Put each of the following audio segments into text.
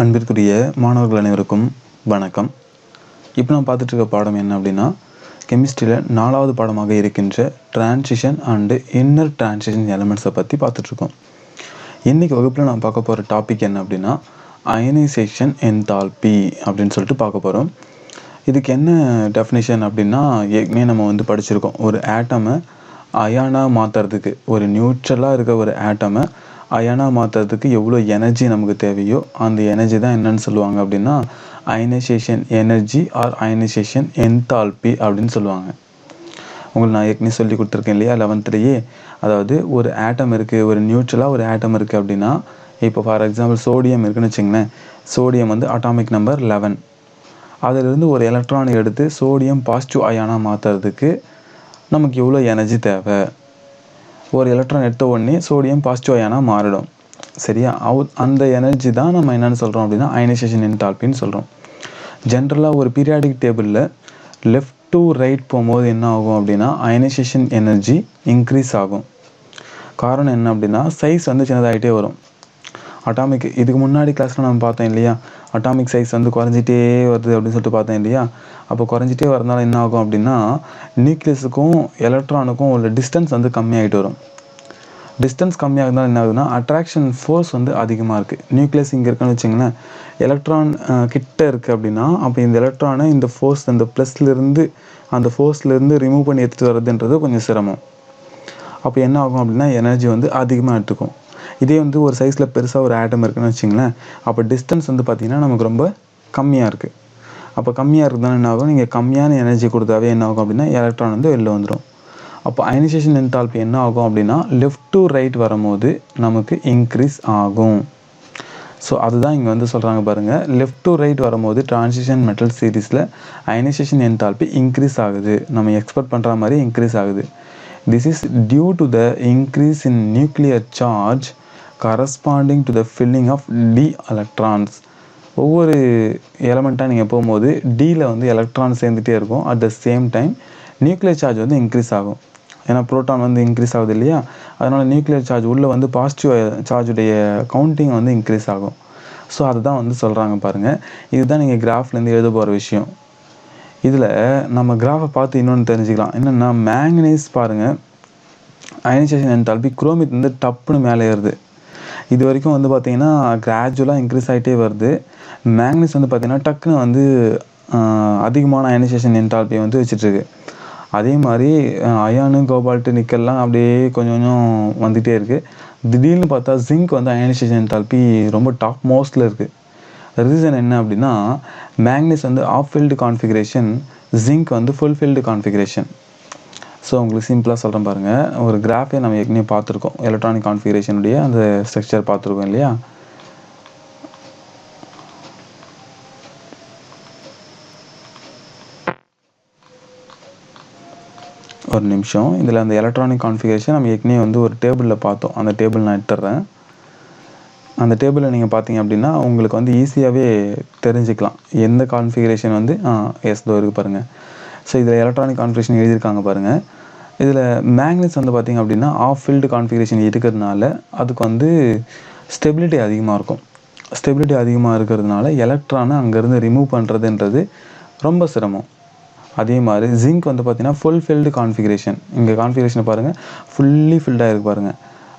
அன்பிற்குரிய மாணவர்கள் அனைவருக்கும் வணக்கம். இப்போ நான் பார்த்துட்டு இருக்க பாடம் என்ன அப்படின்னா கெமிஸ்ட்ரியில் நாலாவது பாடமாக இருக்கின்ற டிரான்சிஷன் அண்டு இன்னர் டிரான்சிஷன் எலமெண்ட்ஸை பற்றி பார்த்துட்ருக்கோம் இன்றைக்கி வகுப்பில் நான் பார்க்க போகிற டாபிக் என்ன அப்படின்னா அயனைசேஷன் என்தால்பி அப்படின்னு சொல்லிட்டு பார்க்க போகிறோம் இதுக்கு என்ன டெஃபினேஷன் அப்படின்னா ஏற்கனவே நம்ம வந்து படிச்சிருக்கோம். ஒரு ஆட்டமை அயானாக மாற்றுறதுக்கு ஒரு நியூட்ரலாக இருக்க ஒரு ஆட்டமை அயனாக மாற்றுறதுக்கு எவ்வளோ எனர்ஜி நமக்கு தேவையோ அந்த எனர்ஜி தான் என்னன்னு சொல்லுவாங்க அப்படின்னா ionisation energy or ionisation enthalpy அப்படின்னு சொல்லுவாங்க. உங்களுக்கு நான் ஏற்கனவே சொல்லி கொடுத்துருக்கேன் இல்லையா? லெவன்த்துலேயே அதாவது ஒரு ஆட்டம் இருக்குது ஒரு நியூட்ரலாக ஒரு ஆட்டம் இருக்குது அப்படின்னா இப்போ ஃபார் எக்ஸாம்பிள் சோடியம் இருக்குன்னு வச்சுங்களேன் சோடியம் வந்து அட்டாமிக் நம்பர் லெவன் அதிலிருந்து ஒரு எலக்ட்ரானை எடுத்து சோடியம் பாசிட்டிவ் அயானாக மாற்றுறதுக்கு நமக்கு எவ்வளோ எனர்ஜி தேவை? ஒரு எலக்ட்ரான் எடுத்த உடனே சோடியம் பாசிட்டிவ் மாறிடும். சரியா? அவு அந்த எனர்ஜி தான் நம்ம என்னென்னு சொல்கிறோம் அப்படின்னா அயனைசேஷன் என்டால்பின்னு சொல்கிறோம் ஜென்ரலாக ஒரு பீரியாடிக் டேபிளில் லெஃப்ட் டு ரைட் போகும்போது என்ன ஆகும் அப்படின்னா அயனைசேஷன் எனர்ஜி இன்க்ரீஸ் ஆகும். காரணம் என்ன அப்படின்னா சைஸ் வந்து சின்னதாகிட்டே வரும். அட்டாமிக் இதுக்கு முன்னாடி கிளாஸில் நம்ம பார்த்தோம் இல்லையா? அட்டாமிக் சைஸ் வந்து குறைஞ்சிட்டே வருது அப்படின்னு சொல்லிட்டு பார்த்தேன் இல்லையா? அப்போ குறைஞ்சிட்டே வரதுனால என்ன ஆகும் அப்படின்னா நியூக்ளியஸுக்கும் எலக்ட்ரானுக்கும் உள்ள டிஸ்டன்ஸ் வந்து கம்மியாகிட்டு வரும். டிஸ்டன்ஸ் கம்மியாக இருந்தாலும் என்ன ஆகுதுன்னா அட்ராக்ஷன் ஃபோர்ஸ் வந்து அதிகமாக இருக்குது நியூக்ளியஸ் இங்கே இருக்குன்னு வச்சிங்களேன் எலக்ட்ரான் கிட்ட இருக்குது அப்படின்னா அப்போ இந்த எலக்ட்ரானை இந்த ஃபோர்ஸ் அந்த ப்ளஸ்லேருந்து அந்த ஃபோர்ஸ்லேருந்து ரிமூவ் பண்ணி எடுத்துகிட்டு வர்றதுன்றது கொஞ்சம் சிரமம். அப்போ என்ன ஆகும் அப்படின்னா எனர்ஜி வந்து அதிகமாக எடுத்துக்கும். இதே வந்து ஒரு சைஸில் பெருசாக ஒரு ஆட்டம் இருக்குன்னு வச்சிங்களேன். அப்போ டிஸ்டன்ஸ் வந்து பார்த்திங்கன்னா நமக்கு ரொம்ப கம்மியாக இருக்குது அப்போ கம்மியாக இருக்குதுன்னா என்ன ஆகும்? நீங்கள் கம்மியான எனர்ஜி கொடுத்தாவே என்ன ஆகும் அப்படின்னா எலக்ட்ரான் வந்து வெளில வந்துடும் அப்போ அயனைசேஷன் என்தால்பி என்ன ஆகும் அப்படின்னா லெஃப்ட் டு ரைட் வரும்போது நமக்கு இன்க்ரீஸ் ஆகும். ஸோ அதுதான் இங்கே வந்து சொல்கிறாங்க பாருங்கள் லெஃப்ட் டு ரைட் வரும்போது டிரான்சிஷன் மெட்டல் சீரீஸில் அயனைசேஷன் என்தால்பி இன்க்ரீஸ் ஆகுது. நம்ம எக்ஸ்பெக்ட் பண்ணுற மாதிரி இன்க்ரீஸ் ஆகுது. This is due to the increase in nuclear charge corresponding to the filling of d electrons ஒவ்வொரு எலமெண்ட்டாக நீங்கள் போகும்போது டியில் வந்து எலக்ட்ரான் சேர்ந்துட்டே இருக்கும். At the same time nuclear charge வந்து இன்க்ரீஸ் ஆகும். ஏன்னா ப்ரோட்டான் வந்து இன்க்ரீஸ் ஆகுது இல்லையா? அதனால் நியூக்ளியர் சார்ஜ் உள்ளே வந்து பாசிட்டிவ் சார்ஜுடைய கவுண்டிங் வந்து இன்க்ரீஸ் ஆகும். ஸோ அதுதான் வந்து சொல்கிறாங்க பாருங்கள் இதுதான் நீங்கள் கிராஃப்லேருந்து எழுத போகிற விஷயம். இதில் நம்ம கிராஃபை பார்த்து இன்னொன்று தெரிஞ்சுக்கலாம். என்னென்னா மேங்கனீஸ் பாருங்கள் அயனைசேஷன் என்தால்பி குரோமித் வந்து டப்புன்னு மேலே ஏறுது. இது வரைக்கும் வந்து பார்த்திங்கன்னா கிராஜுவலாக இன்க்ரீஸ் ஆகிட்டே வருது. மேக்னஸ் வந்து பார்த்திங்கன்னா டக்குன்னு வந்து அதிகமான அயனைசேஷன் என்தால்பியை வந்து வச்சுட்ருக்கு. அதே மாதிரி அயானு கோபால்ட்டு நிக்கல்லாம் அப்படியே கொஞ்சம் கொஞ்சம் வந்துகிட்டே இருக்குது திடீர்னு பார்த்தா ஜிங்க் வந்து அயனைசேஷன் என்டால்பி ரொம்ப டாப் மோஸ்ட்டில் இருக்குது ரீசன் என்ன அப்படின்னா மேக்னஸ் வந்து ஆஃப் ஃபீல்டு கான்ஃபிகரேஷன் ஜிங்க் வந்து ஃபுல் ஃபீல்டு கான்ஃபிகரேஷன் ஸோ உங்களுக்கு சிம்பிளாக சொல்கிறேன் பாருங்கள் ஒரு கிராஃபே நம்ம ஏற்கனவே பார்த்துருக்கோம். எலக்ட்ரானிக் கான்ஃபிகரேஷனுடைய அந்த ஸ்ட்ரக்சர் பார்த்துருக்கோம் இல்லையா? ஒரு நிமிஷம். இதில் அந்த எலக்ட்ரானிக் கான்ஃபிகரேஷன் நம்ம ஏற்கனவே வந்து ஒரு டேபிளில் பார்த்தோம். அந்த டேபிள் நான் எடுத்துறேன் அந்த டேபிளில் நீங்கள் பார்த்தீங்க அப்படின்னா உங்களுக்கு வந்து ஈஸியாகவே தெரிஞ்சுக்கலாம். எந்த கான்ஃபிகரேஷன் வந்து எஸ் தோ இருக்குது பாருங்கள் ஸோ இதில் எலக்ட்ரானிக் கான்ஃபிகரேஷன் எழுதியிருக்காங்க பாருங்கள் இதில் மேக்னெட்ஸ் வந்து பார்த்திங்க அப்படின்னா ஆஃப் ஃபீல்டு கான்ஃபிகரேஷன் இருக்கிறதுனால அதுக்கு வந்து ஸ்டெபிலிட்டி அதிகமாக இருக்கும். ஸ்டெபிலிட்டி அதிகமாக இருக்கிறதுனால எலக்ட்ரானை அங்கேருந்து ரிமூவ் பண்ணுறதுன்றது ரொம்ப சிரமம். அதே மாதிரி ஜிங்க் வந்து பார்த்திங்கன்னா ஃபுல் ஃபில்டு கான்ஃபிகரேஷன் இங்கே கான்ஃபிகரேஷனை பாருங்கள் ஃபுல்லி ஃபில்டாக இருக்குது பாருங்கள்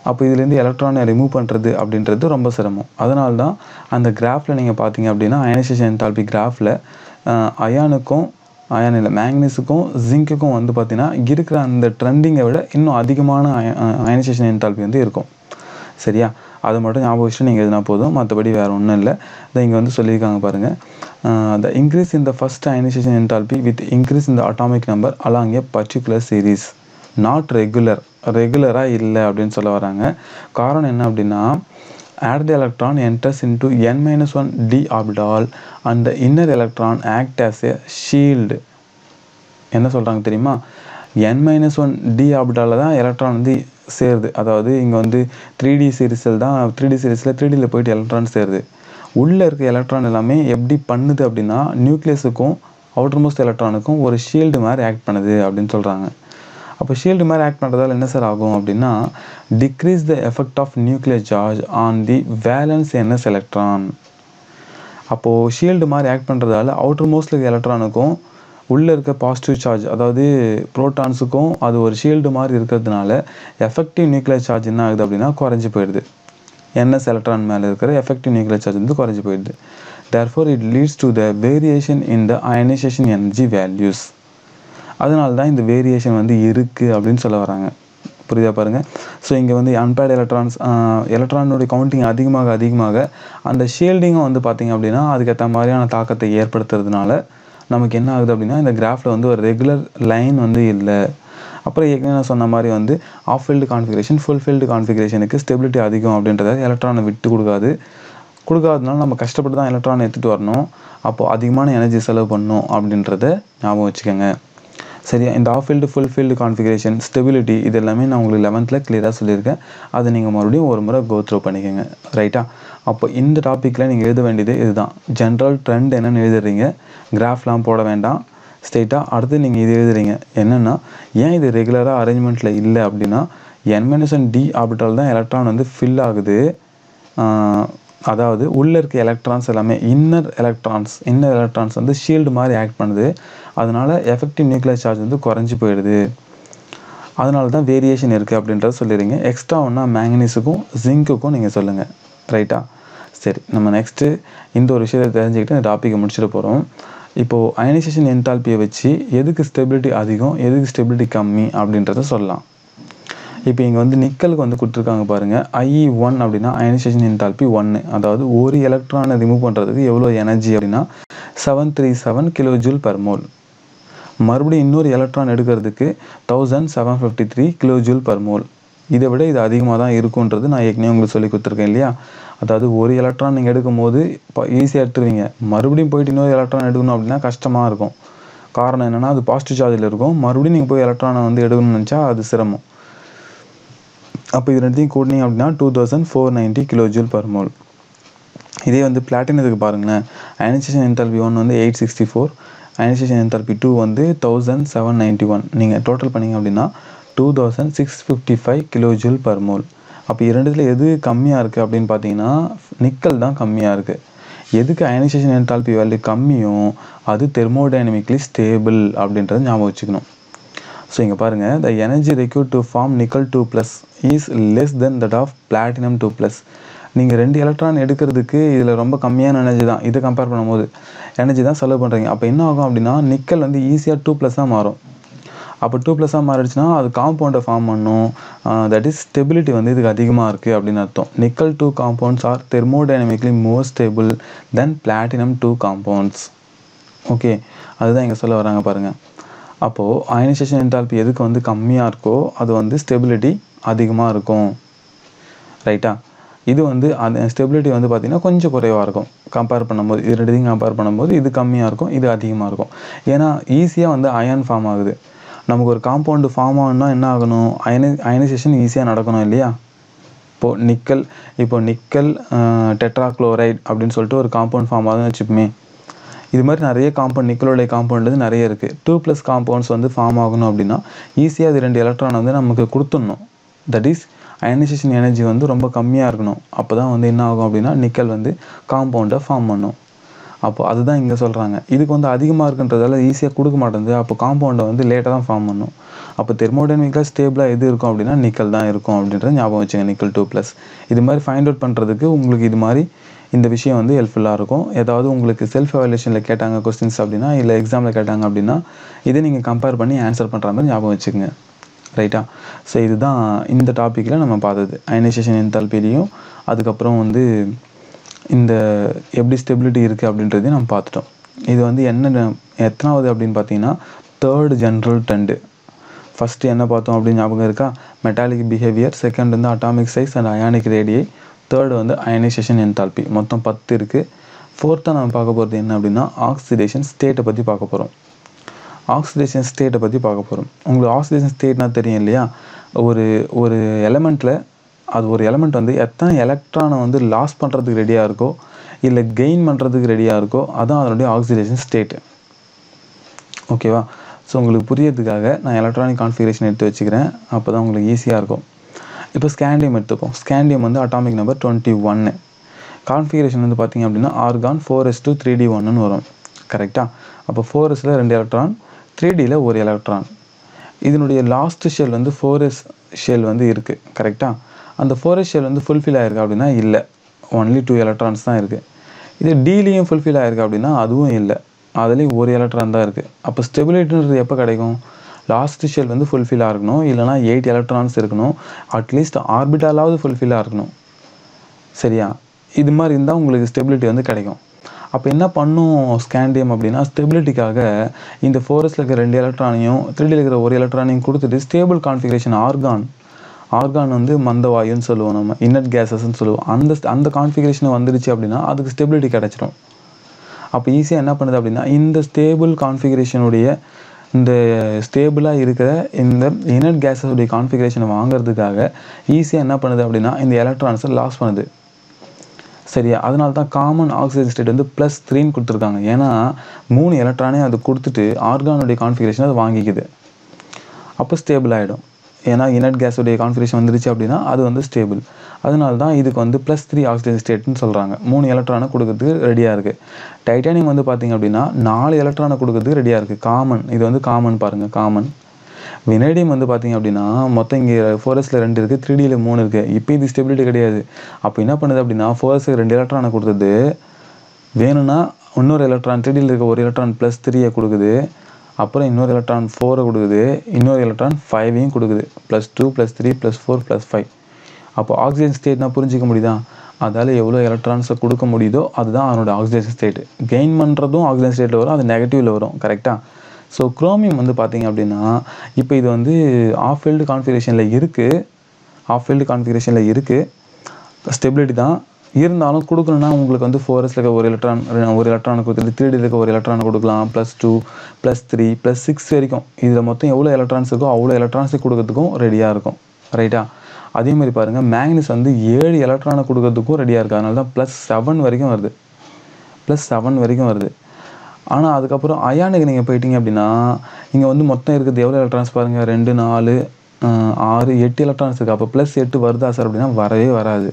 அப்போ இதுலேருந்து எலக்ட்ரானை ரிமூவ் பண்ணுறது அப்படின்றது ரொம்ப சிரமம். அதனால தான் அந்த கிராஃபில் நீங்கள் பார்த்தீங்க அப்படின்னா அயனைசேஷன் தால்பி கிராஃபில் அயானுக்கும் அயான் இல்லை மேக்னீஸுக்கும் ஜிங்க்குக்கும் வந்து பார்த்திங்கன்னா இருக்கிற அந்த ட்ரெண்டிங்கை விட இன்னும் அதிகமான அயனைசேஷன் என்டால்பி வந்து இருக்கும். சரியா? அது மட்டும் ஞாபகம் வச்சுட்டு நீங்கள் எதுனா போதும். மற்றபடி வேறு ஒன்றும் இல்லை. இதை இங்கே வந்து சொல்லியிருக்காங்க பாருங்கள் the increase in the first ionisation enthalpy with increase in the atomic number along a particular series not regular ரெகுலராக இல்லை அப்படின்னு சொல்ல வராங்க. காரணம் என்ன அப்படின்னா add the electron enters into n minus 1 d orbital and the inner electron act as a shield. என்ன சொல்கிறாங்க தெரியுமா? N மைனஸ் ஒன் டி ஆர்பிட்டாலில் தான் எலக்ட்ரான் வந்து சேருது. அதாவது இங்கே வந்து த்ரீ டி சீரிஸில் தான் த்ரீ டி சீரிஸில் த்ரீ டியில் போயிட்டு எலக்ட்ரான் சேருது. உள்ளே இருக்க எலக்ட்ரான் எல்லாமே எப்படி பண்ணுது அப்படின்னா நியூக்ளியஸுக்கும் அவுட்டர் மோஸ்ட் எலக்ட்ரானுக்கும் ஒரு ஷீல்டு மாதிரி ஆக்ட் பண்ணுது அப்படின்னு சொல்கிறாங்க அப்போ ஷீல்டு மாதிரி ஆக்ட் பண்ணுறதால என்ன சார் ஆகும் அப்படின்னா decrease the effect of nuclear charge on the valence ns electron அப்போது ஷீல்டு மாதிரி ஆக்ட் பண்ணுறதால அவுட்டர் மோஸ்ட்ல இருக்க எலக்ட்ரானுக்கும் உள்ளே இருக்க பாசிட்டிவ் சார்ஜ் அதாவது ப்ரோட்டான்ஸுக்கும் அது ஒரு ஷீல்டு மாதிரி இருக்கிறதுனால எஃபெக்டிவ் நியூக்ளியர் சார்ஜ் என்ன ஆகுது அப்படின்னா குறைஞ்சி போயிடுது. என்எஸ் எலக்ட்ரான் மேலே இருக்கிற எஃபெக்டிவ் நியூக்ளியர் சார்ஜ் வந்து குறைஞ்சி போயிடுது. Therefore it leads to the variation in the ionisation energy values அதனால தான் இந்த வேரியேஷன் வந்து இருக்குது அப்படின்னு சொல்ல வராங்க. புரியுதா பாருங்கள் ஸோ இங்கே வந்து அன்பேட் எலக்ட்ரான்ஸ் எலக்ட்ரானுடைய கவுண்டிங் அதிகமாக அதிகமாக அந்த ஷீல்டிங்கும் வந்து பார்த்திங்க அப்படின்னா அதுக்கேற்ற மாதிரியான தாக்கத்தை ஏற்படுத்துறதுனால நமக்கு என்ன ஆகுது அப்படின்னா இந்த கிராஃபில் வந்து ஒரு ரெகுலர் லைன் வந்து இல்லை. அப்புறம் ஏற்கனவே நான் சொன்ன மாதிரி வந்து half filled configuration full filled கான்ஃபிகரேஷனுக்கு stability அதிகம் அப்படின்றத எலக்ட்ரானை விட்டு கொடுக்காது. கொடுக்காதனால நம்ம கஷ்டப்பட்டு தான் எலக்ட்ரானை எடுத்துகிட்டு வரணும். அப்போது அதிகமான எனர்ஜி செலவு பண்ணணும் அப்படின்றத ஞாபகம் வச்சுக்கோங்க. சரியா இந்த half filled full filled configuration stability இது எல்லாமே நான் உங்களுக்கு லெவன்த்தில் கிளியராக சொல்லியிருக்கேன். அதை நீங்கள் மறுபடியும் ஒரு முறை கோ த்ரூ பண்ணிக்கோங்க. ரைட்டா அப்போ இந்த டாப்பிக்கில் நீங்கள் எழுத வேண்டியது இதுதான். ஜென்ரல் ட்ரெண்ட் என்னென்னு எழுதுறீங்க. கிராஃப்லாம் போட வேண்டாம். ஸ்ட்ரெயிட்டாக அடுத்து நீங்கள் இது எழுதுறீங்க. என்னென்னா ஏன் இது ரெகுலராக அரேஞ்ச்மெண்ட்டில் இல்லை அப்படின்னா என் மைனஸ் டி ஆர்பிட்டால் தான் எலக்ட்ரான் வந்து ஃபில் ஆகுது. அதாவது உள்ளே இருக்க எலக்ட்ரான்ஸ் எல்லாமே இன்னர் எலக்ட்ரான்ஸ் இன்னர் எலக்ட்ரான்ஸ் வந்து ஷீல்டு மாதிரி ஆக்ட் பண்ணுது. அதனால் எஃபெக்டிவ் நியூக்ளியர் சார்ஜ் வந்து குறைஞ்சி போயிடுது. அதனால தான் வேரியேஷன் இருக்குது அப்படின்றத சொல்லிடுங்க எக்ஸ்ட்ரா ஒன்றா மேங்கனீஸுக்கும் ஜிங்க்குக்கும் நீங்கள் சொல்லுங்கள் ரைட்டா சரி நம்ம நெக்ஸ்ட்டு இந்த ஒரு விஷயத்தை தெரிஞ்சுக்கிட்டு இந்த டாப்பிக்கை முடிச்சுட்டு போகிறோம் இப்போது அயனைசேஷன் என்தால்பியை வச்சு எதுக்கு ஸ்டெபிலிட்டி அதிகம் எதுக்கு ஸ்டெபிலிட்டி கம்மி அப்படின்றத சொல்லலாம். இப்போ இங்கே வந்து நிக்கலுக்கு வந்து கொடுத்துருக்காங்க பாருங்கள் ஐஇ ஒன் அப்படின்னா அயனைசேஷன் என்தால்பி ஒன்று அதாவது ஒரு எலக்ட்ரானை ரிமூவ் பண்ணுறதுக்கு எவ்வளோ எனர்ஜி அப்படின்னா seven three seven kilo joule per mole மறுபடியும் இன்னொரு எலக்ட்ரான் எடுக்கிறதுக்கு thousand seven fifty three kilo joule per mole இதை விட இது அதிகமாக தான் இருக்குன்றது நான் ஏற்கனவே உங்களுக்கு சொல்லி கொடுத்துருக்கேன் இல்லையா? அதாவது ஒரு எலக்ட்ரான் நீங்கள் எடுக்கும்போது இப்போ ஈஸியாக எடுத்துருவீங்க. மறுபடியும் போயிட்டு இன்னொரு எலக்ட்ரான் எடுக்கணும் அப்படின்னா கஷ்டமாக இருக்கும். காரணம் என்னென்னா அது பாசிட்டிவ் சார்ஜில் இருக்கும். மறுபடியும் நீங்கள் போய் எலக்ட்ரானை வந்து எடுக்கணும்னு நினச்சா அது சிரமம். அப்போ இது ரெண்டையும் கூட்டினீங்க அப்படின்னா two thousand four ninety kilojoule per mole இதே வந்து பிளாட்டினத்துக்கு பாருங்களேன். அயனைசேஷன் என்தால்பி ஒன் வந்து eight sixty four ionisation enthalpy two வந்து தௌசண்ட் செவன் நைன்ட்டி ஒன் நீங்கள் டோட்டல் பண்ணீங்க அப்படின்னா two thousand six fifty five kilojoule per mole அப்போ இரண்டுத்துல எது கம்மியாக இருக்குது அப்படின்னு பார்த்தீங்கன்னா நிக்கல் தான் கம்மியாக இருக்குது எதுக்கு அயனைசேஷன் என்தால்பி வேல்யூ கம்மியும் அது தெர்மோடைனமிக்லி ஸ்டேபிள் அப்படின்றத ஞாபகம் வச்சுக்கணும். ஸோ இங்கே பாருங்கள் the energy required to form nickel two plus is less than that of platinum two plus நீங்கள் ரெண்டு எலக்ட்ரான் எடுக்கிறதுக்கு இதில் ரொம்ப கம்மியான எனர்ஜி தான். இதை கம்பேர் பண்ணும்போது எனர்ஜி தான் செலவு பண்ணுறீங்க அப்போ என்ன ஆகும் அப்படின்னா நிக்கல் வந்து ஈஸியாக டூ ப்ளஸ்ஸாக மாறும். அப்போ டூ ப்ளஸ்ஸாக மாறிடுச்சுன்னா அது காம்பவுண்டை ஃபார்ம் பண்ணும். தட் இஸ் ஸ்டெபிலிட்டி வந்து இதுக்கு அதிகமாக இருக்குது அப்படின்னு அர்த்தம். Nickel two compounds are thermodynamically more stable than platinum two compounds okay அதுதான் இங்கே சொல்ல வராங்க பாருங்கள் அப்போது அயனைசேஷன் என்டால்பி எதுக்கு வந்து கம்மியாக இருக்கோ அது வந்து ஸ்டெபிலிட்டி அதிகமாக இருக்கும். ரைட்டா இது வந்து அது ஸ்டெபிலிட்டி வந்து பார்த்திங்கன்னா கொஞ்சம் குறைவாக இருக்கும். கம்பேர் பண்ணும்போது இது ரெண்டுத்தையும் கம்பேர் பண்ணும்போது இது கம்மியாக இருக்கும் இது அதிகமாக இருக்கும். ஏன்னா ஈஸியாக வந்து அயன் ஃபார்ம் ஆகுது. நமக்கு ஒரு காம்பவுண்டு ஃபார்ம் ஆகணும்னா என்ன ஆகணும்? அயனை அயனைசேஷன் ஈஸியாக நடக்கணும் இல்லையா? இப்போது நிக்கல் இப்போ நிக்கல் டெட்ராக்ளோரைட் அப்படின்னு சொல்லிட்டு ஒரு காம்பவுண்ட் ஃபார்ம் ஆகுதுன்னு வச்சுப்போமே இது மாதிரி நிறைய காம்பவுண்ட் நிக்கலோடைய காம்பவுண்ட் வந்து நிறைய இருக்குது டூ ப்ளஸ் காம்பவுண்ட்ஸ் வந்து ஃபார்ம் ஆகணும் அப்படின்னா ஈஸியாக அது ரெண்டு எலக்ட்ரான் வந்து நமக்கு கொடுத்துடணும். தட் இஸ் அயனைசேஷன் எனர்ஜி வந்து ரொம்ப கம்மியாக இருக்கணும். அப்போ தான் வந்து என்ன ஆகும் அப்படின்னா நிக்கல் வந்து காம்பவுண்டை ஃபார்ம் பண்ணும். அப்போ அதுதான் இங்கே சொல்கிறாங்க இதுக்கு வந்து அதிகமாக இருக்குன்றதால ஈஸியாக கொடுக்க மாட்டேங்குது. அப்போ காம்பவுண்டை வந்து லேட்டாக தான் ஃபார்ம் பண்ணும். அப்போ தெர்மோடைனமிக்காக ஸ்டேபிளாக எது இருக்கும் அப்படின்னா நிக்கல் தான் இருக்கும் அப்படின்றத ஞாபகம் வச்சுங்க நிக்கல் டூ ப்ளஸ் இது மாதிரி ஃபைண்ட் அவுட் பண்ணுறதுக்கு உங்களுக்கு இது மாதிரி இந்த விஷயம் வந்து ஹெல்ப்ஃபுல்லாக இருக்கும். ஏதாவது உங்களுக்கு செல்ஃப் எவாலுவேஷனில் கேட்டாங்க கொஸ்டின்ஸ் அப்படின்னா இல்லை எக்ஸாமில் கேட்டாங்க அப்படின்னா இதை நீங்கள் கம்பேர் பண்ணி ஆன்சர் பண்ணுற மாதிரி ஞாபகம் வச்சுக்கோங்க. ரைட்டா ஸோ இதுதான் இந்த டாப்பிக்கில் நம்ம பார்த்தது. அயனைசேஷன் என்தால்பிலையும் அதுக்கப்புறம் வந்து இந்த எப்படி ஸ்டெபிலிட்டி இருக்குது அப்படின்றதையும் நம்ம பார்த்துட்டோம். இது வந்து என்ன எத்தனாவது அப்படின்னு பார்த்தீங்கன்னா தேர்ட் ஜென்ரல் ட்ரெண்டு ஃபஸ்ட்டு என்ன பார்த்தோம் அப்படின்னு ஞாபகம் இருக்கா? மெட்டாலிக் பிஹேவியர் செகண்ட் வந்து அட்டாமிக் சைஸ் அண்ட் அயானிக் ரேடியை தேர்டு வந்து அயனைசேஷன் என்தால்பி மொத்தம் பத்து இருக்குது ஃபோர்த்தாக நம்ம பார்க்க போகிறது என்ன அப்படின்னா ஆக்சிடேஷன் ஸ்டேட்டை பற்றி பார்க்க போகிறோம் ஆக்சிடேஷன் ஸ்டேட்டை பற்றி பார்க்க போகிறோம் உங்களுக்கு ஆக்சிடேஷன் ஸ்டேட்னா தெரியும் இல்லையா? ஒரு ஒரு எலமெண்ட்டில் அது ஒரு எலமெண்ட் வந்து எத்தனை எலக்ட்ரானை வந்து லாஸ் பண்ணுறதுக்கு ரெடியாக இருக்கோ இல்லை கெயின் பண்ணுறதுக்கு ரெடியாக இருக்கோ அதுதான் அதனுடைய ஆக்சிடேஷன் ஸ்டேட்டு ஓகேவா ஸோ உங்களுக்கு புரியறதுக்காக நான் எலக்ட்ரானிக் கான்ஃபிகரேஷன் எடுத்து வச்சுக்கிறேன். அப்போ தான் உங்களுக்கு ஈஸியாக இருக்கும். இப்போ ஸ்கேண்டியம் எடுத்துப்போம் ஸ்கேண்டியம் வந்து அட்டாமிக் நம்பர் டுவெண்ட்டி ஒன்னு கான்ஃபிகரேஷன் வந்து பார்த்தீங்க அப்படின்னா argon four s two three d ஒன்னு வரும் கரெக்டாக அப்போ ஃபோர் எஸில் ரெண்டு எலக்ட்ரான் த்ரீ டியில் ஒரு எலக்ட்ரான் இதனுடைய லாஸ்ட் ஷெல் வந்து ஃபோர் எஸ் ஷெல் வந்து இருக்குது கரெக்டாக அந்த ஃபோர் எஸ் ஷெல் வந்து ஃபுல்ஃபில் ஆயிருக்கு அப்படின்னா இல்லை. ஒன்லி டூ எலக்ட்ரான்ஸ் தான் இருக்குது இது டீலையும் ஃபுல்ஃபில் ஆயிருக்கு அப்படின்னா அதுவும் இல்லை. அதுலேயும் ஒரு எலக்ட்ரான் தான் இருக்குது அப்போ ஸ்டெபிலிட்டின்றது எப்போ கிடைக்கும்? லாஸ்ட் ஷெல் வந்து ஃபுல்ஃபில்லாக இருக்கணும் இல்லைனா எயிட் எலக்ட்ரான்ஸ் இருக்கணும். அட்லீஸ்ட் ஆர்பிட்டாலாவது ஃபுல்ஃபில்லாக இருக்கணும் சரியா? இது மாதிரி இருந்தால் உங்களுக்கு ஸ்டெபிலிட்டி வந்து கிடைக்கும். அப்போ என்ன பண்ணும் ஸ்கேண்டியம் அப்படின்னா ஸ்டெபிலிட்டிக்காக இந்த ஃபோரஸ்டில் இருக்கிற ரெண்டு எலக்ட்ரானையும் த்ரீடியில் இருக்கிற ஒரு எலக்ட்ரானையும் கொடுத்துட்டு ஸ்டேபிள் கான்ஃபிகரேஷன் ஆர்கான் ஆர்கான் வந்து மந்தவாயுன்னு சொல்லுவோம் நம்ம. இன்னட் கேஸஸ்ன்னு சொல்லுவோம். அந்த அந்த கான்ஃபிகரேஷன் வந்துடுச்சு அப்படின்னா அதுக்கு ஸ்டெபிலிட்டி கிடச்சிரும். அப்போ ஈஸியாக என்ன பண்ணுது அப்படின்னா இந்த ஸ்டேபிள் கான்ஃபிகரேஷனுடைய இந்த ஸ்டேபிளாக இருக்கிற இந்த இனட் கேஸஸுடைய கான்ஃபிகரேஷனை வாங்குறதுக்காக ஈஸியாக என்ன பண்ணுது அப்படின்னா இந்த எலக்ட்ரான்ஸை லாஸ் பண்ணுது. சரியா? அதனால தான் காமன் ஆக்சிஜன் ஸ்டேட் வந்து ப்ளஸ் த்ரீன்னு கொடுத்துருக்காங்க. ஏன்னா மூணு எலக்ட்ரானே அது கொடுத்துட்டு ஆர்கானுடைய கான்ஃபிகரேஷன் அது வாங்கிக்குது. அப்போ ஸ்டேபிள் ஆகிடும் ஏன்னா இனட் கேஸுடைய கான்ஃபிகரேஷன் வந்துருச்சு அப்படின்னா அது வந்து ஸ்டேபிள் அதனால தான் இதுக்கு வந்து ப்ளஸ் த்ரீ ஆக்சிஜன் ஸ்டேட்னு சொல்கிறாங்க மூணு எலக்ட்ரானை கொடுக்கறதுக்கு ரெடியாக இருக்குது டைட்டானியம் வந்து பார்த்திங்க அப்படின்னா நாலு எலக்ட்ரானை கொடுக்கறதுக்கு ரெடியாக இருக்குது காமன் இது வந்து காமன் பாருங்கள் காமன் வினேடியம் வந்து பார்த்தீங்க அப்படின்னா மொத்தம் இங்கே ஃபோரஸில் ரெண்டு இருக்குது த்ரீ டியில் மூணு இருக்குது இப்போ இது ஸ்டெபிலிட்டி கிடையாது. அப்போ என்ன பண்ணுது அப்படின்னா ஃபோரஸுக்கு ரெண்டு எலக்ட்ரானை கொடுத்தது. வேணும்னா இன்னொரு எலக்ட்ரான் த்ரீடியில் இருக்க ஒரு எலக்ட்ரான் ப்ளஸ் த்ரீயை கொடுக்குது. அப்புறம் இன்னொரு எலக்ட்ரான் ஃபோரை கொடுக்குது. இன்னொரு எலக்ட்ரான் ஃபைவையும் கொடுக்குது. Plus two plus three plus four plus five அப்போ ஆக்சிஜன் ஸ்டேட்னா புரிஞ்சிக்க முடியுதா? அதால் எவ்வளோ எலக்ட்ரான்ஸை கொடுக்க முடியுதோ அதுதான் அவனோட ஆக்சிஜன் ஸ்டேட் கெயின் பண்ணுறதும் ஆக்சிஜன் ஸ்டேட்டில் வரும் அது நெகட்டிவில் வரும் கரெக்டாக ஸோ குரோமியம் வந்து பார்த்தீங்க அப்படின்னா இப்போ இது வந்து ஆஃப் ஃபீல்டு கான்ஃபிகரேஷனில் இருக்குது ஆஃப் ஃபீல்டு கான்ஃபிகரேஷனில் இருக்குது ஸ்டெபிலிட்டி தான். இருந்தாலும் கொடுக்கணும்னா உங்களுக்கு வந்து ஃபோரஸில் இருக்க ஒரு எலக்ட்ரான் ஒரு எலக்ட்ரான் கொடுத்து த்ரீ இருக்க ஒரு எலக்ட்ரான் கொடுக்கலாம். Plus two plus three plus six வரைக்கும். இதில் மொத்தம் எவ்வளோ எலக்ட்ரான்ஸ் இருக்கோ அவ்வளோ எலக்ட்ரான்ஸை கொடுக்கறதுக்கும் ரெடியாக இருக்கும். ரைட்டா அதே மாதிரி பாருங்கள் மேக்னஸ் வந்து ஏழு எலக்ட்ரானை கொடுக்கறதுக்கும் ரெடியாக இருக்குது அதனால தான் ப்ளஸ் செவன் வரைக்கும் வருது. ப்ளஸ் செவன் வரைக்கும் வருது. ஆனால் அதுக்கப்புறம் அயானுக்கு நீங்கள் போயிட்டீங்க அப்படின்னா இங்கே வந்து மொத்தம் இருக்குது எவ்வளோ எலக்ட்ரான்ஸ் பாருங்கள் ரெண்டு நாலு ஆறு எட்டு எலக்ட்ரான்ஸ் இருக்குது அப்போ ப்ளஸ் எட்டு வருதா சார் அப்படின்னா வரவே வராது.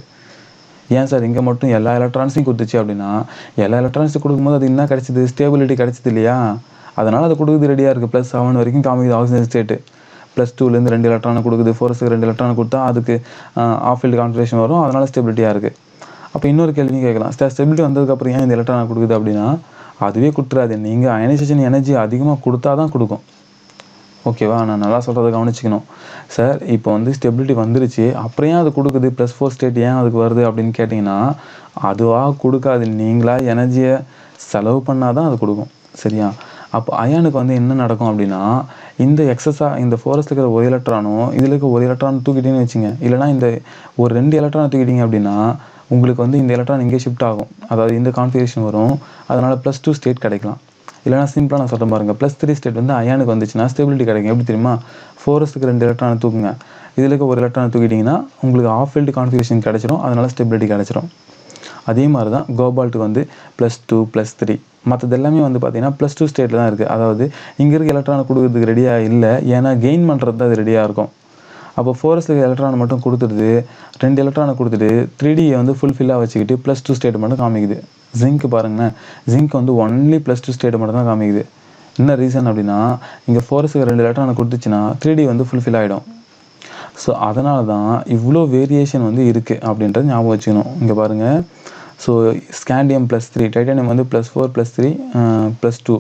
ஏன் சார் இங்கே மட்டும் எல்லா எலக்ட்ரானிக்ஸையும் கொடுத்துச்சு அப்படின்னா எல்லா எலக்ட்ரான்ஸையும் கொடுக்கும்போது அது என்ன கிடச்சிது ஸ்டேபிலிட்டி கிடச்சிது இல்லையா? அதனால் அது கொடுக்குறது ரெடியாக இருக்குது ப்ளஸ் செவன் வரைக்கும் காமிக்குது ஆக்சிஜன் ஸ்டேட்டு ப்ளஸ் டூலேருந்து ரெண்டு எலக்ட்ரானை கொடுக்குது. ஃபோர்ஸுக்கு ரெண்டு எலக்ட்ரானை கொடுத்தா அதுக்கு ஆஃப் ஃபீல்டு கான்ஃபிகரேஷன் வரும். அதனால் ஸ்டெபிலிட்டியாக இருக்குது அப்போ இன்னொரு கேள்வி கேட்கலாம். ஸ்டெபிலிட்டி வந்ததுக்கப்புறம் ஏன் இந்த எலக்ட்ரானை கொடுக்குது அப்படின்னா அதுவே கொடுத்துறாது. நீங்கள் அயனைசேஷன் எனர்ஜி அதிகமாக கொடுத்தா தான் கொடுக்கும். ஓகேவா? நான் நல்லா சொல்கிறத கவனிச்சிக்கணும். சார் இப்போ வந்து ஸ்டெபிலிட்டி வந்துருச்சு. அப்புறம் ஏன் அது கொடுக்குது? ப்ளஸ் ஃபோர் ஸ்டேட் ஏன் அதுக்கு வருது அப்படின்னு கேட்டிங்கன்னா அதுவாக கொடுக்காது. நீங்களாக எனர்ஜியை செலவு பண்ணால் தான் அது கொடுக்கும். சரியா? அப்போ அயானுக்கு வந்து என்ன நடக்கும் அப்படின்னா இந்த எக்ஸஸாக இந்த ஃபோரஸ்ட் இருக்கிற ஒரு எலக்ட்ரானும் இதில் இருக்க ஒரு எலக்ட்ரான் தூக்கிட்டீங்கன்னு வச்சுங்க. இல்லைனா இந்த ஒரு ரெண்டு எலக்ட்ரான் தூக்கிட்டீங்க அப்படின்னா உங்களுக்கு வந்து இந்த எலக்ட்ரான் இங்கே ஷிஃப்ட் ஆகும். அதாவது இந்த கான்ஃபிகரேஷன் வரும். அதனால் ப்ளஸ் டூ ஸ்டேட் கிடைக்கலாம். இல்லைனா சிம்பிளாக நான் சொல்கிறேன் பாருங்கள் ப்ளஸ் த்ரீ ஸ்டேட் வந்து அயானுக்கு வந்துச்சுன்னா ஸ்டெபிலிட்டி கிடைக்கும். எப்படி தெரியுமா? ஃபோரஸ்ட்டுக்கு ரெண்டு எலக்ட்ரானை தூக்குங்க. இதில் இருக்க ஒரு எலக்ட்ரானை தூக்கிட்டிங்கன்னா உங்களுக்கு ஆஃப் ஃபீல்டு கான்ஃபிகரேஷன் கிடைச்சிரும். அதனால் ஸ்டெபிலிட்டி கிடைச்சிரும். அதே மாதிரி தான் கோபால்ட்டுக்கு வந்து ப்ளஸ் டூ ப்ளஸ் த்ரீ மற்றது எல்லாமே வந்து பார்த்தீங்கன்னா ப்ளஸ் டூ ஸ்டேட்டில் தான் இருக்குது அதாவது இங்கே இருக்க எலக்ட்ரானை கொடுக்குறதுக்கு ரெடியாக இல்லை. ஏன்னா கெயின் பண்ணுறது தான் அது ரெடியாக இருக்கும். அப்போ ஃபோரஸ்ட்டுக்கு எலக்ட்ரானை மட்டும் கொடுத்துடுது ரெண்டு எலக்ட்ரானை கொடுத்துட்டு த்ரீ டியை வந்து ஃபுல்ஃபில்லாக வச்சுக்கிட்டு ப்ளஸ் டூ ஸ்டேட் மட்டும் காமிக்குது. ஜிங்க் பாருங்களேன். ஜிங்க் வந்து ஒன்லி ப்ளஸ் டூ ஸ்டேட் மட்டும் தான் காமிக்குது. என்ன ரீசன் அப்படின்னா இங்கே ஃபோரஸுக்கு ரெண்டு எலக்ட்ரானை கொடுத்துச்சுன்னா த்ரீ டி வந்து ஃபுல்ஃபில் ஆகிடும் ஸோ அதனால தான் இவ்வளோ வேரியேஷன் வந்து இருக்குது அப்படின்றத ஞாபகம் வச்சுக்கணும். இங்கே பாருங்கள் so scandium plus three titanium வந்து plus four plus three plus two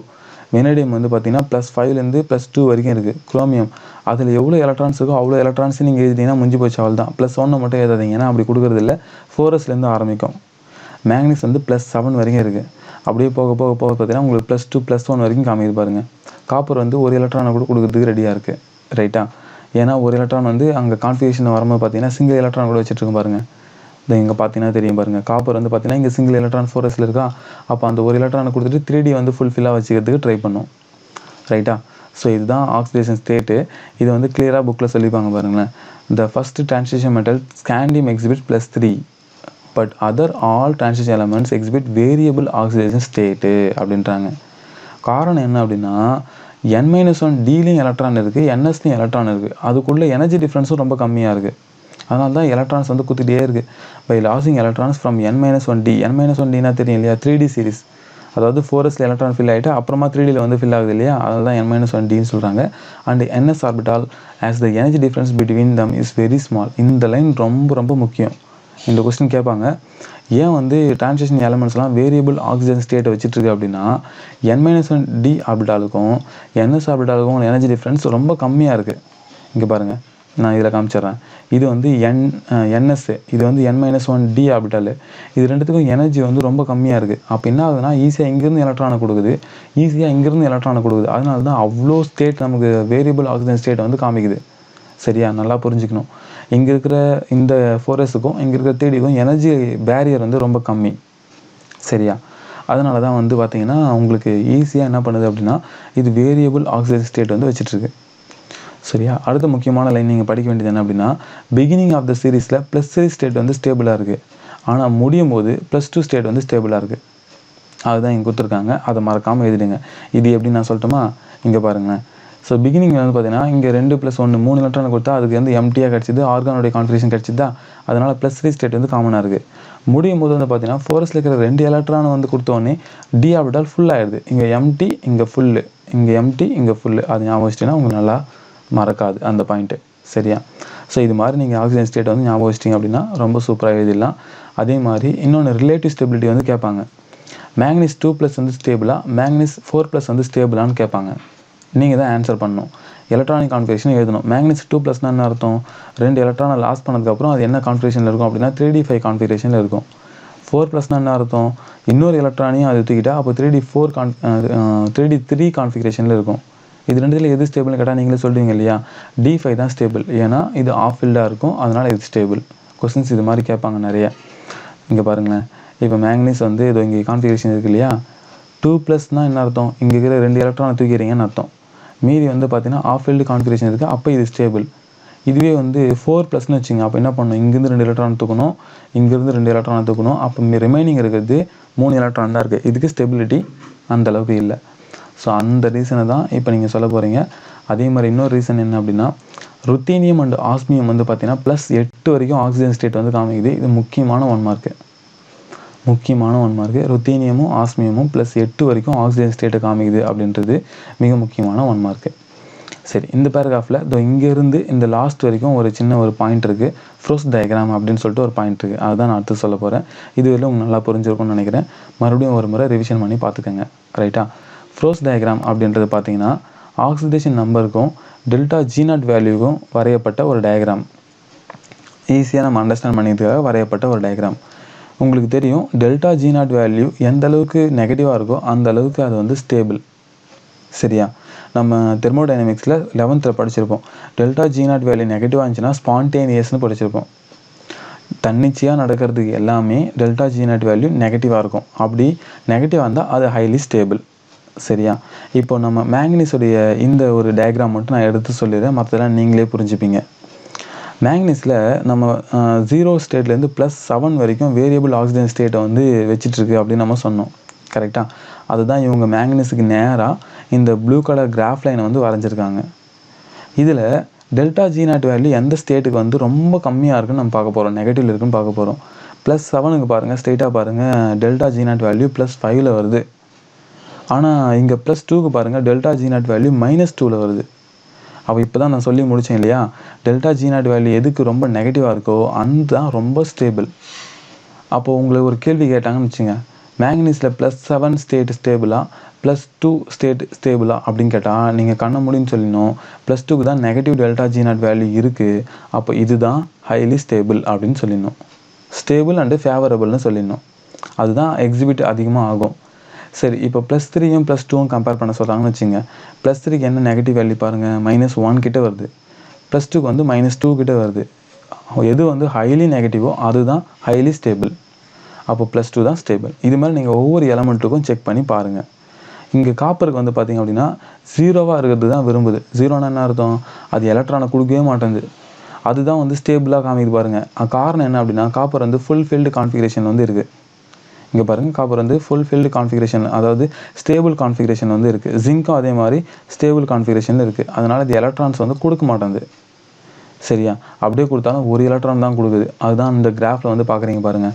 vanadium வந்து பார்த்தீங்கன்னா ப்ளஸ் ஃபைவ்லேருந்து ப்ளஸ் டூ வரைக்கும் இருக்குது குரோமியம் அதில் எவ்வளோ எலக்ட்ரான்ஸ் இருக்கோ அவ்வளோ எலக்ட்ரான்ஸ் நீங்கள் எழுதிட்டீங்கன்னா முஞ்சி போச்சு அவள் தான் ப்ளஸ் ஒன்று மட்டும் எழுதாதீங்க ஏன்னா அப்படி கொடுக்குறதில்ல ஃபோரஸ்லேருந்து ஆரம்பிக்கும். மேக்னீஸ் வந்து ப்ளஸ் செவன் வரைக்கும் இருக்குது அப்படியே போக போக போக பார்த்தீங்கன்னா உங்களுக்கு ப்ளஸ் டூ ப்ளஸ் ஒன் வரைக்கும் காமிக்குது பாருங்கள் காப்பர் வந்து ஒரு எலக்ட்ரானை கூட கொடுக்குறதுக்கு ரெடியாக இருக்குது ரைட்டா ஏன்னா ஒரு எலக்ட்ரான் வந்து அங்கே கான்ஃபிகேஷன் வரும்போது பார்த்தீங்கன்னா சிங்கிள் எலக்ட்ரான் கூட வச்சுட்டு பாருங்க. இதை இங்கே பார்த்தீங்கன்னா தெரியும் பாருங்க. காப்பர் வந்து பார்த்தீங்கன்னா இங்கே சிங்கிள் எலக்ட்ரான் ஃபோரஸில் இருக்கா? அப்போ அந்த ஒரு எலக்ட்ரானை கொடுத்துட்டு த்ரீ டி வந்து ஃபுல்ஃபில்லாக வச்சுக்கிறதுக்கு ட்ரை பண்ணும். ரைட்டா ஸோ இதுதான் ஆக்சிடேஷன் ஸ்டேட்டு இது வந்து கிளியராக புக்கில் சொல்லிப்பாங்க பாருங்களேன். The first transition metal scandium exhibit plus three but other all transition elements exhibit variable oxidation state அப்படின்றாங்க. காரணம் என்ன அப்படின்னா என் மைனஸ் ஒன் டீலையும் எலக்ட்ரான் இருக்குது என்எஸ்லையும் எலக்ட்ரான் இருக்குது அதுக்குள்ளே எனர்ஜி டிஃப்ரென்ஸும் ரொம்ப கம்மியாக இருக்குது அதனால தான் எலக்ட்ரான்ஸ் வந்து குத்திட்டே இருக்குது by losing electrons from n minus one d n minus one Tina தெரியும் இல்லையா? த்ரீ டி சீரிஸ் அதாவது ஃபோரஸில் எலக்ட்ரான் ஃபில் ஆகிட்டு அப்புறமா த்ரீ டியில் வந்து ஃபில் ஆகுது இல்லையா? அதில் தான் என் மைனஸ் ஒன் டின்னு சொல்கிறாங்க and ns orbital as the energy difference between them is very small இந்த லைன் ரொம்ப ரொம்ப முக்கியம். இந்த கொஸ்டின் கேட்பாங்க. ஏன் வந்து டிரான்சேஷன் எலமெண்ட்ஸ்லாம் வேரியபிள் ஆக்சிஜன் ஸ்டேட்டை வச்சுட்ருக்கு அப்படின்னா என் மைனஸ் ஒன் டி ஆர்பிட்டாலுக்கும் என்எஸ் ஆர்பிட்டாலுக்கும் எனர்ஜி டிஃப்ரென்ஸ் ரொம்ப கம்மியாக இருக்குது இங்கே பாருங்கள் நான் இதில் காமிச்சிடுறேன். இது வந்து என் என்எஸ் இது வந்து n minus one d orbital இது ரெண்டுத்துக்கும் எனர்ஜி வந்து ரொம்ப கம்மியாக இருக்குது அப்போ என்ன ஆகுதுன்னா ஈஸியாக இங்கேருந்து எலக்ட்ரானை கொடுக்குது. ஈஸியாக இங்கேருந்து எலக்ட்ரானை கொடுக்குது. அதனால தான் அவ்வளோ ஸ்டேட் நமக்கு வேரியபிள் ஆக்சிஜன் ஸ்டேட் வந்து காமிக்குது. சரியா? நல்லா புரிஞ்சுக்கணும். இங்கே இருக்கிற இந்த ஃபோரஸ்ட்டுக்கும் இங்கே இருக்கிற தேடிக்கும் எனர்ஜி பேரியர் வந்து ரொம்ப கம்மி. சரியா? அதனால தான் வந்து பார்த்திங்கன்னா உங்களுக்கு ஈஸியாக என்ன பண்ணுது அப்படின்னா இது வேரியபிள் ஆக்சிஜன் ஸ்டேட் வந்து வச்சுட்ருக்கு. சரியா? அடுத்த முக்கியமான லைன் நீங்கள் படிக்க வேண்டியது என்ன அப்படின்னா பிகினிங் ஆஃப் த சீரீஸில் ப்ளஸ் த்ரீ ஸ்டேட் வந்து ஸ்டேபிளாக இருக்குது ஆனால் முடியும் போது ப்ளஸ் டூ ஸ்டேட் வந்து ஸ்டேபிளாக இருக்குது அதுதான் இங்கே கொடுத்துருக்காங்க. அதை மறக்காமல் எழுதிடுங்க. இது எப்படி நான் சொல்லட்டுமா? இங்கே பாருங்களேன். ஸோ பிகினிங் வந்து பார்த்தீங்கன்னா இங்கே ரெண்டு ப்ளஸ் ஒன்று மூணு எலக்ட்ரான் கொடுத்தா அதுக்கு வந்து எம்டியாக கிடச்சிது. ஆர்கானோடைய கான்ஃபிகரேஷன் கிடச்சிதா? அதனால் ப்ளஸ் த்ரீ ஸ்டேட் வந்து காமனாக இருக்குது முடியும் போது வந்து பார்த்தீங்கன்னா ஃபோரஸில் இருக்கிற ரெண்டு எலக்ட்ரான் வந்து கொடுத்தோடனே டி ஆப்டால் ஃபுல் ஆயிடுது. இங்கே எம்டி இங்கே ஃபுல்லு இங்கே எம்டி இங்கே ஃபுல்லு அது ஞாபகம் வச்சிட்டிங்கன்னா உங்களுக்கு நல்லா மறக்காது அந்த பாயிண்ட்டு சரியா? ஸோ இது மாதிரி நீங்கள் ஆக்சிஜன் ஸ்டேட் வந்து ஞாபகம் வச்சிட்டிங்க அப்படின்னா ரொம்ப சூப்பராக எழுதிடலாம். அதே மாதிரி இன்னொன்று ரிலேட்டிவ் ஸ்டெபிலிட்டி வந்து கேட்பாங்க. மேக்னிஸ் டூ ப்ளஸ் வந்து ஸ்டேபிளா மேக்னிஸ் ஃபோர் ப்ளஸ் வந்து ஸ்டேபிளான்னு கேட்பாங்க. நீங்கள் தான் ஆன்சர் பண்ணணும். எலக்ட்ரானிக் கான்ஃபிகரேஷன் எழுதணும். மேக்னிஸ் டூ ப்ளஸ்னா என்ன அர்த்தம்? ரெண்டு எலக்ட்ரானை லாஸ் பண்ணதுக்கப்புறம் அது என்ன கான்ஃபிகரேஷனில் இருக்கும் அப்படின்னா த்ரீ டி ஃபைவ் கான்ஃபிகரேஷனில் இருக்கும். ஃபோர் ப்ளஸ்னா என்ன அர்த்தம்? இன்னொரு எலக்ட்ரானையும் அது தூக்கிட்டா அப்போ three D four Khan three d three கான்ஃபிகரேஷனில் இருக்கும். இது ரெண்டுத்தில் எது ஸ்டேபிள்னு கேட்டால் நீங்களே சொல்லுவீங்க இல்லையா? டி ஃபைவ் தான் ஸ்டேபிள் ஏன்னா இது ஆஃப் ஃபீல்டாக இருக்கும். அதனால் இது ஸ்டேபிள் கொஸ்டின்ஸ் இது மாதிரி கேட்பாங்க நிறைய. இங்கே பாருங்களேன். இப்போ மேங்கனீஸ் வந்து இது இங்கே கான்ஃபிகரேஷன் இருக்குது இல்லையா? டூ ப்ளஸ்னால் என்ன அர்த்தம்? இங்கே இருக்கிற ரெண்டு எலக்ட்ரானை தூக்கிறீங்கன்னு அர்த்தம். மீதி வந்து பார்த்தீங்கன்னா ஆஃப் ஃபீல்டு கான்ஃபிகரேஷன் இருக்குது அப்போ இது ஸ்டேபிள் இதுவே வந்து ஃபோர் ப்ளஸ்னு வச்சுங்க. அப்போ என்ன பண்ணணும்? இங்கேருந்து ரெண்டு எலக்ட்ரான் தூக்கணும். இங்கேருந்து ரெண்டு எலக்ட்ரான் தூக்கணும். அப்போ ரிமைனிங் இருக்கிறது மூணு எலக்ட்ரான் தான் இருக்குது இதுக்கு ஸ்டெபிலிட்டி அந்த அளவுக்கு இல்லை. ஸோ அந்த ரீசனை தான் இப்போ நீங்கள் சொல்ல போகிறீங்க அதே மாதிரி இன்னொரு ரீசன் என்ன அப்படின்னா ருத்தீனியம் அண்ட் ஆஸ்மியம் வந்து பார்த்தீங்கன்னா ப்ளஸ் எட்டு வரைக்கும் ஆக்சிஜன் ஸ்டேட் வந்து காமிக்குது. இது முக்கியமான ஒன் மார்க்கு முக்கியமான ஒன் மார்க்கு ருத்தீனியமும் ஆஸ்மியமும் ப்ளஸ் எட்டு வரைக்கும் ஆக்சிஜன் ஸ்டேட்டை காமிக்குது அப்படின்றது மிக முக்கியமான ஒன் மார்க்கு சரி இந்த பேராகிராஃபில் இதோ இங்கேருந்து இந்த லாஸ்ட் வரைக்கும் ஒரு சின்ன ஒரு பாயிண்ட் இருக்குது ஃப்ரோஸ் டயக்ராம் அப்படின்னு சொல்லிட்டு ஒரு பாயிண்ட் இருக்குது அதுதான் நான் அடுத்து சொல்ல போகிறேன் இது வரையிலும் உங்களுக்கு நல்லா புரிஞ்சிருக்கும்னு நினைக்கிறேன். மறுபடியும் ஒரு முறை ரிவிஷன் பண்ணி பார்த்துக்கோங்க. ரைட்டா ஃப்ரோஸ் டயக்ராம் அப்படின்றது பார்த்தீங்கன்னா ஆக்சிடேஷன் நம்பருக்கும் டெல்டா ஜி நாட் வேல்யூக்கும் வரையப்பட்ட ஒரு டயக்ராம். ஈஸியாக நம்ம அண்டர்ஸ்டாண்ட் பண்ணிக்கிறதுக்காக வரையப்பட்ட ஒரு டயக்ராம். உங்களுக்கு தெரியும் டெல்டா ஜி நாட் வேல்யூ எந்த அளவுக்கு நெகட்டிவாக இருக்கோ அந்த அளவுக்கு அது வந்து ஸ்டேபிள் சரியா? நம்ம தெர்மோடைனமிக்ஸில் லெவன்த்தில் படிச்சிருப்போம். டெல்டா ஜி நாட் வேல்யூ நெகட்டிவாக இருந்துச்சுன்னா ஸ்பான்டேனியஸ்னு படிச்சிருப்போம். தன்னிச்சையாக நடக்கிறதுக்கு எல்லாமே டெல்டா ஜி நாட் வேல்யூ நெகட்டிவாக இருக்கும். அப்படி நெகட்டிவாக இருந்தால் அது ஹைலி ஸ்டேபிள் சரியா? இப்போ நம்ம மேங்கனீஸுடைய இந்த ஒரு டயக்ராம் மட்டும் நான் எடுத்து சொல்லிடுறேன். மற்றதெல்லாம் நீங்களே புரிஞ்சுப்பீங்க. மேக்னீஸில் நம்ம ஜீரோ ஸ்டேட்லேருந்து ப்ளஸ் செவன் வரைக்கும் வேரியபிள் ஆக்சிஜன் ஸ்டேட்டை வந்து வச்சிட்ருக்கு அப்படின்னு நம்ம சொன்னோம். கரெக்டாக அதுதான் இவங்க மேங்கனீஸுக்கு நேராக இந்த ப்ளூ கலர் கிராஃப் லைனை வந்து வரைஞ்சிருக்காங்க. இதில் டெல்டா ஜி நாட் வேல்யூ எந்த ஸ்டேட்டுக்கு வந்து ரொம்ப கம்மியாக இருக்குன்னு நம்ம பார்க்க போகிறோம் நெகட்டிவ் இருக்குன்னு பார்க்க போகிறோம் ப்ளஸ் செவனுக்கு பாருங்கள் ஸ்ட்ரெயிட்டாக பாருங்கள் delta G naught value plus ஃபைவ்ல வருது. ஆனால் இங்கே ப்ளஸ் டூக்கு பாருங்கள் delta G naught value minus டூவில் வருது. அப்போ இப்போ தான் நான் சொல்லி முடித்தேன் இல்லையா? டெல்டா ஜி நாட் வேல்யூ எதுக்கு ரொம்ப நெகட்டிவாக இருக்கோ அந்த தான் ரொம்ப ஸ்டேபிள் அப்போது உங்களை ஒரு கேள்வி கேட்டாங்கன்னு வச்சுங்க மேங்கனீஸில் ப்ளஸ் செவன் ஸ்டேட் ஸ்டேபிளாக ப்ளஸ் டூ ஸ்டேட் ஸ்டேபிளாக அப்படின்னு கேட்டால் நீங்கள் கண்ண முடியும்னு சொல்லிடணும் ப்ளஸ் டூக்கு தான் negative delta G naught value இருக்குது அப்போ இதுதான் ஹைலி ஸ்டேபிள் அப்படின்னு சொல்லிடணும். ஸ்டேபிள் அண்டு ஃபேவரபுள்னு சொல்லிடணும். அதுதான் எக்ஸிபிட் அதிகமாக ஆகும். சரி இப்போ ப்ளஸ் த்ரீயும் ப்ளஸ் டூவும் கம்பேர் பண்ண சொல்கிறாங்கன்னு வச்சுங்க ப்ளஸ் த்ரீக்கு என்ன நெகட்டிவ் வேல்யூ பாருங்கள் மைனஸ் ஒன் கிட்ட வருது. ப்ளஸ் டூக்கு வந்து மைனஸ் டூ கிட்ட வருது. எது வந்து ஹைலி நெகட்டிவோ அதுதான் ஹைலி ஸ்டேபிள் அப்போ ப்ளஸ் டூ தான் ஸ்டேபிள் இது மாதிரி நீங்கள் ஒவ்வொரு எலமெண்ட்டுக்கும் செக் பண்ணி பாருங்கள் இங்கே காப்பருக்கு வந்து பார்த்திங்க அப்படின்னா ஜீரோவாக இருக்கிறது தான் விரும்புது. ஜீரோனா என்ன அர்த்தம்? அது எலக்ட்ரானை கொடுக்கவே மாட்டேங்குது. அதுதான் வந்து ஸ்டேபிளாக காமிக்குது பாருங்கள் காரணம் என்ன அப்படின்னா காப்பர் வந்து ஃபுல் ஃபீல்டு கான்ஃபிகரேஷன் வந்து இருக்குது இங்கே பாருங்கள் காப்பர் வந்து ஃபுல் ஃபில்டு கான்ஃபிகரேஷன் அதாவது ஸ்டேபிள் கான்ஃபிகரேஷன் வந்து இருக்குது ஜிங்க்கும் அதே மாதிரி ஸ்டேபிள் கான்ஃபிகரேஷன் இருக்குது அதனால் இது எலக்ட்ரான்ஸ் வந்து கொடுக்க மாட்டேங்குது. சரியா? அப்படியே கொடுத்தாலும் ஒரு எலக்ட்ரான் தான் கொடுக்குது. அதுதான் இந்த கிராஃபில் வந்து பார்க்குறீங்க பாருங்கள்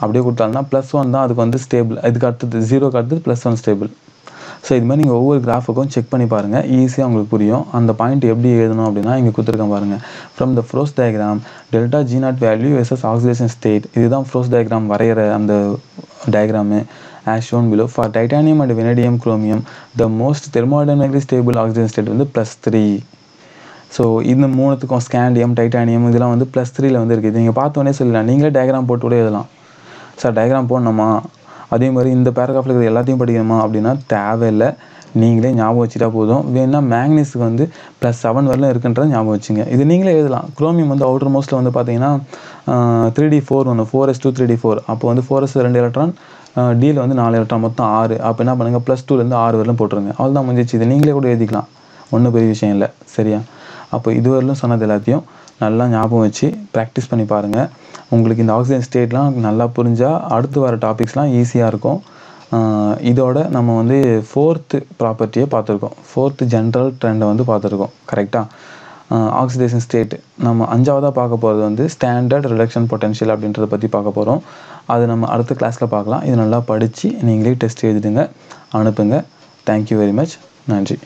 அப்படியே கொடுத்தாலும்னா ப்ளஸ் ஒன் தான் அதுக்கு வந்து ஸ்டேபிள் இதுக்கு அடுத்தது ஜீரோக்கு அடுத்தது ப்ளஸ் ஒன் ஸ்டேபிள் ஸோ இது மாதிரி நீங்கள் ஒவ்வொரு கிராஃபுக்கும் செக் பண்ணி பாருங்கள் ஈஸியாக உங்களுக்கு புரியும். அந்த பாயிண்ட் எப்படி எழுதணும் அப்படின்னா இங்கே கொடுத்துருக்கேன் பாருங்கள் from the Frost diagram delta G naught value SS oxidation state இதுதான் ஃப்ரோஸ் டயக்ராம் வரைகிற அந்த diagram as shown below for titanium and vanadium chromium the most thermodynamically stable oxygen state வந்து ப்ளஸ் த்ரீ ஸோ இந்த மூணுத்துக்கும் scandium titanium இதெல்லாம் வந்து plus த்ரீல வந்து இருக்குது நீங்கள் பார்த்தோன்னே சொல்லலாம் நீங்களே டயக்ராம் போட்டு கூட எழுதலாம். சார் டயக்ராம் போடணுமா? அதே மாதிரி இந்த பேராகிராஃபில் இருக்கிற எல்லாத்தையும் படிக்கணுமா அப்படின்னா தேவையில்லை. நீங்களே ஞாபகம் வச்சுட்டா போதும். வேணா மேக்னீஸுக்கு வந்து ப்ளஸ் செவன் வரலாம் இருக்குன்றத ஞாபகம் வச்சுங்க. இது நீங்களே எழுதலாம். குரோமியம் வந்து அவுட்டர் மோஸ்ட்டில் வந்து பார்த்தீங்கன்னா த்ரீ டி ஃபோர் ஒன்று four S two three D four அப்போ வந்து ஃபோர் எஸ் ரெண்டு எலக்ட்ரான் டியில் வந்து நாலு எலக்ட்ரான் மொத்தம் ஆறு. அப்போ என்ன பண்ணுங்கள் ப்ளஸ் டூலேருந்து ஆறு வரலாம் போட்டுருங்க. அவ்வளோதான் முடிஞ்சிச்சு. இது நீங்களே கூட எழுதிக்கலாம். ஒன்றும் பெரிய விஷயம் இல்லை. சரியா? அப்போ இதுவரையிலும் சொன்னது எல்லாத்தையும் நல்லா ஞாபகம் வச்சு ப்ராக்டிஸ் பண்ணி பாருங்கள் உங்களுக்கு இந்த ஆக்சிஜன் ஸ்டேட்லாம் நல்லா புரிஞ்சால் அடுத்து வர டாபிக்ஸ்லாம் ஈஸியாக இருக்கும். இதோட நம்ம வந்து ஃபோர்த்து ப்ராப்பர்ட்டியை பார்த்துருக்கோம். ஃபோர்த்து ஜென்ரல் ட்ரெண்டை வந்து பார்த்துருக்கோம். கரெக்டாக ஆக்சிடேஷன் ஸ்டேட் நம்ம அஞ்சாவதாக பார்க்க போகிறது வந்து ஸ்டாண்டர்ட் ரிடக்ஷன் பொட்டன்ஷியல் அப்படின்றத பற்றி பார்க்க போகிறோம் அது நம்ம அடுத்த கிளாஸில் பார்க்கலாம். இது நல்லா படித்து நீங்களே டெஸ்ட் எழுதிடுங்க அனுப்புங்க. தேங்க்யூ வெரி மச் நன்றி.